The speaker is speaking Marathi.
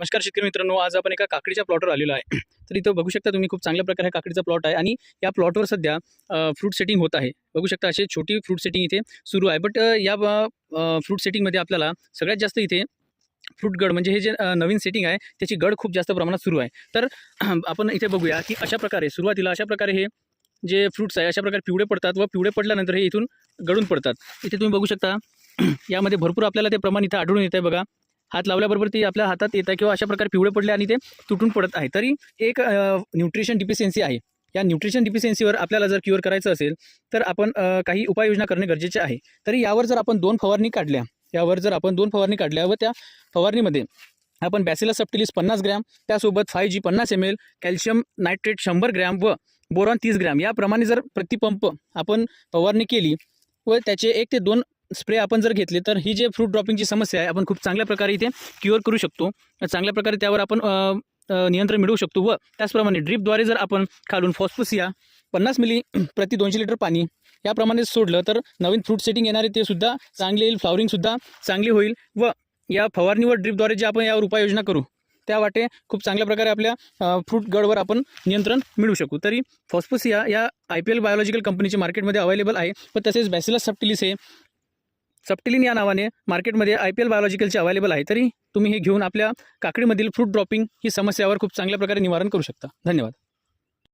नमस्कार शेतकरी मित्रांनो आज आपण एका काकडीच्या प्लॉटवर आलेलो आहे. तर इथं बघू शकता तुम्ही खूप चांगल्या प्रकारे काकडीचा प्लॉट आहे आणि या प्लॉटवर सध्या फ्रूट सेटिंग होत आहे. बघू शकता अशी छोटी फ्रूट सेटिंग इथे सुरू आहे. बट या फ्रूट सेटिंगमध्ये आपल्याला सगळ्यात जास्त इथे फ्रूट गड म्हणजे हे जे नवीन सेटिंग आहे त्याची गड खूप जास्त प्रमाणात सुरू आहे. तर आपण इथे बघूया की अशा प्रकारे सुरुवातीला अशा प्रकारे हे जे फ्रूट्स आहे अशा प्रकारे पिवळे पडतात व पिवळे पडल्यानंतर हे इथून गळून पडतात. इथे तुम्ही बघू शकता यामध्ये भरपूर आपल्याला ते प्रमाण इथं आढळून येत आहे बघा. हात लावल्याबरोबर ते आपल्या हातात येत आहे किंवा अशा प्रकारे पिवळे पडले आणि ते तुटून पडत आहे. तरी एक न्यूट्रिशन डिफिशियन्सी आहे. या न्यूट्रिशन डिफिशियन्सीवर आपल्याला जर क्युअर करायचं असेल तर आपण काही उपाययोजना करणे गरजेचे आहे. तरी यावर जर आपण दोन फवारणी काढल्या यावर जर आपण दोन फवारणी काढल्या व त्या फवारणीमध्ये आपण बॅसिला सबटिलिस पन्नास ग्रॅम त्यासोबत फाय जी पन्नास एम एल कॅल्शियम नायट्रेट शंभर ग्रॅम व बोरॉन तीस ग्रॅम याप्रमाणे जर प्रतिपंप आपण फवारणी केली व त्याचे एक ते दोन स्प्रे आपण जर घेतले तर ही जे फ्रूट ड्रॉपिंगची समस्या आहे आपण खूप चांगल्या प्रकारे इथे क्युअर करू शकतो. चांगल्या प्रकारे त्यावर आपण नियंत्रण मिळवू शकतो व त्याचप्रमाणे ड्रीपद्वारे जर आपण खालून फॉस्फोसिया पन्नास मिली प्रति दोनशे लिटर पाणी याप्रमाणे सोडलं तर नवीन फ्रूट सेटिंग येणारे ते सुद्धा चांगले येईल फ्लॉवरिंगसुद्धा चांगली होईल व या फवारणीवर ड्रीपद्वारे जे आपण यावर उपाययोजना करू त्या वाटे खूप चांगल्या प्रकारे आपल्या फ्रूट गडवर आपण नियंत्रण मिळवू शकू. तरी फॉस्फोसिया या आय पी एल बायोलॉजिकल कंपनीचे मार्केटमध्ये अवेलेबल आहे पण तसेच बॅसिलस सप्टिलिस हे सबटिलिन या नावाने मार्केटमध्ये आय पी एल बायोलॉजिकलचे अवेलेबल आहे. तरी तुम्ही हे घेऊन आपल्या काकडीमधील फ्रूट ड्रॉपिंग ही समस्यावर खूप चांगल्या प्रकारे निवारण करू शकता. धन्यवाद.